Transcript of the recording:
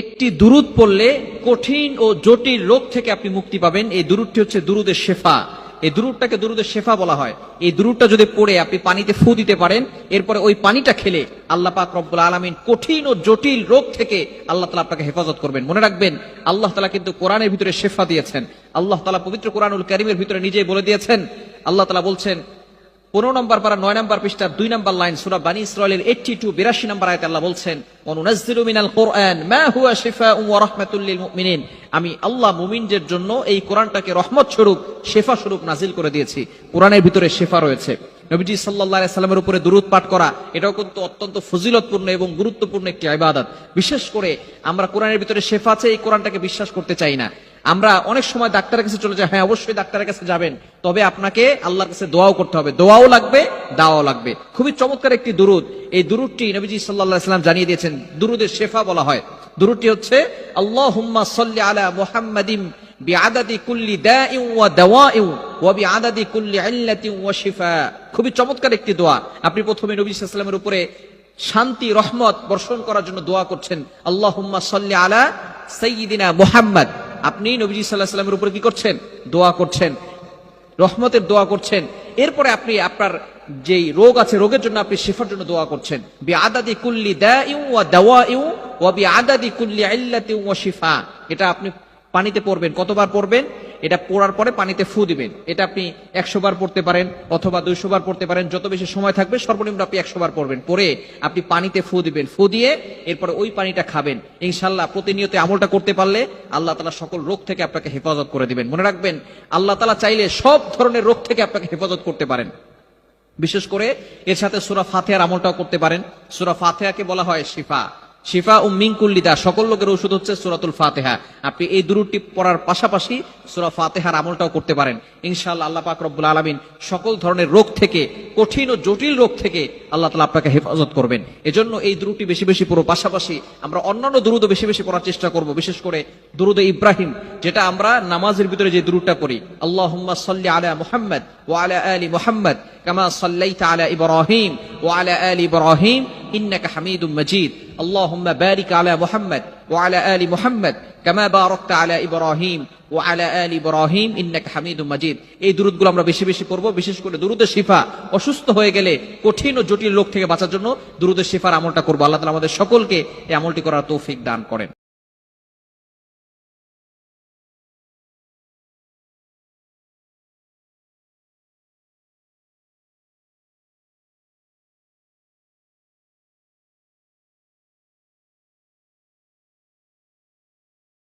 একটি দুরুদ পড়লে কঠিন ও জটিল রোগ থেকে আপনি মুক্তি পাবেন। এই দুরুদটি হচ্ছে দুরুদের শেফা। এই দুরুদটাকে দুরুদের শেফা বলা হয়। এই দুরুদটা যদি পড়ে আপনি পানিতে ফু দিতে পারেন, এরপরে ওই পানিটা খেলে আল্লাহ পাক রব্বুল আলমিন কঠিন ও জটিল রোগ থেকে আল্লাহ তালা আপনাকে হেফাজত করবেন। মনে রাখবেন, আল্লাহ তালা কিন্তু কোরআনের ভিতরে শেফা দিয়েছেন। আল্লাহ তালা পবিত্র কোরআনুল করিমের ভিতরে নিজেই বলে দিয়েছেন। আল্লাহ তালা বলছেন পনেরো নম্বর পারা নয় নম্বর পৃষ্ঠা দুই নম্বর লাইন, সুরা বানী ইসরায়েলের এইটটি টু বিরাশি নম্বর আয়াত আল্লাহ বলছেন অনুনাজ্জিলু মিনাল কোরআন, মা হুয়া শিফাউন ওয়া রাহমাতুল মুমিনিন। আমি আল্লাহ মুমিনদের জন্য এই কোরআনটাকে রহমত স্বরূপ, শেফা স্বরূপ নাজিল করে দিয়েছি। কোরআনের ভিতরে শেফা রয়েছে। নবীজি আলাইহি সাল্লামের উপরে দুরূদ পাঠ করা, এটাও কিন্তু অত্যন্ত ফজিলতপূর্ণ এবং গুরুত্বপূর্ণ একটি ইবাদত। বিশেষ করে আমরা কোরআনের ভিতরে শেফা আছে, এই কোরআনটাকে বিশ্বাস করতে চাই না। আমরা অনেক সময় ডাক্তারের কাছে চলে যাই হ্যাঁ অবশ্যই ডাক্তারের কাছে যাবেন। তবে আপনাকে আল্লাহর কাছে দোয়াও করতে হবে। দোয়াও লাগবে, দাওয়াও লাগবে। খুবই চমৎকার একটি দুরুদ। এই দুরুদটি নবীজি সাল্লাম জানিয়ে দিয়েছেন, দুরুদের শেফা বলা হয়। দুরুদটি হচ্ছে, আল্লাহুম্মা সাল্লি আলা মুহাম্মাদিন বিআদাদি কুল্লি ওয়া ওয়া কুল্লি ওয়া খুবই চমৎকার একটি দোয়া। আপনি প্রথমে নবী সাল্লাল্লাহু আলাইহি সাল্লামের উপরে শান্তি, রহমত বর্ষণ করার জন্য দোয়া করছেন, আল্লাহুম্মা সাল্লি আলা সাইয়্যিদিনা মুহাম্মদ। আপনি নবীজি সাল্লাহ সাল্লামের উপরে কি করছেন? দোয়া করছেন। রহমতের দোয়া করছেন। এরপরে আপনি আপনার যেই রোগ আছে, রোগের জন্য আপনি শিফার জন্য দোয়া করছেন। বি আদাদি কুল্লি শিফা। এটা আপনি পানিতে পড়বেন। কতবার পড়বেন? এটা পড়ার পরে পানিতে ফু দিবেন। এটা আপনি একশো বার পড়তে পারেন অথবা দুইশো বার পড়তে পারেন, যত বেশি সময় থাকবে সর্বনিম্ন আপনি একশো বার পড়বেন। পরে আপনি পানিতে ফু দিবেন। ফু দিয়ে এরপরে ওই পানিটা খাবেন। ইনশাল্লাহ প্রতিনিয়ত আমলটা করতে পারলে আল্লাহ তালা সকল রোগ থেকে আপনাকে হেফাজত করে দিবেন। মনে রাখবেন, আল্লাহ তালা চাইলে সব ধরনের রোগ থেকে আপনাকে হেফাজত করতে পারেন। বিশেষ করে এর সাথে সুরা ফাতেহার আমলটাও করতে পারেন। সুরা ফাতেহাকে বলা হয় শিফা। শিফা ও মিঙ্কুল্লিদা সকল লোকের ওষুধ হচ্ছে সুরাতুল ফাতেহা। আপনি এই দুরুটি পড়ার পাশাপাশি সুরা ফাতেহার আমলটাও করতে পারেন। ইনশাআল্লাহ আল্লাহ পাক রব্বুল আলমিন সকল ধরনের রোগ থেকে, কঠিন ও জটিল রোগ থেকে আল্লাহ তালা আপনাকে হেফাজত করবেন। এজন্য এই দুরুটি বেশি বেশি পড়ো। পাশাপাশি আমরা অন্যান্য দুরুদও বেশি বেশি পড়ার চেষ্টা করব। বিশেষ করে দুরুদে ইব্রাহিম, যেটা আমরা নামাজের ভিতরে যে দুরুদটা করি আল্লাহ সাল্লি আলা মুহাম্মদ ওয়া আলা আলী মুহাম্মদ, কামা সাল্লাইতা আলা ইব্রাহিম ওয়া আলা আলি ইব্রাহিম ইন্নাকা হামিদুম মাজিদ اللهم بارك على محمد وعلى آل محمد كما باركت على إبراهيم وعلى آل إبراهيم إنك حميد مجيد এই দুরুদগুলো আমরা বেশি বেশি পড়বো বিশেষ করে দুরুদের শিফা অসুস্থ হয়ে গেলে কঠিন ও জটিল রোগ থেকে বাঁচার জন্য দুরুদের শিফার আমলটা করবো আল্লাহ তাআলা আমাদের সকলকে এই আমলটি করার তৌফিক দান করেন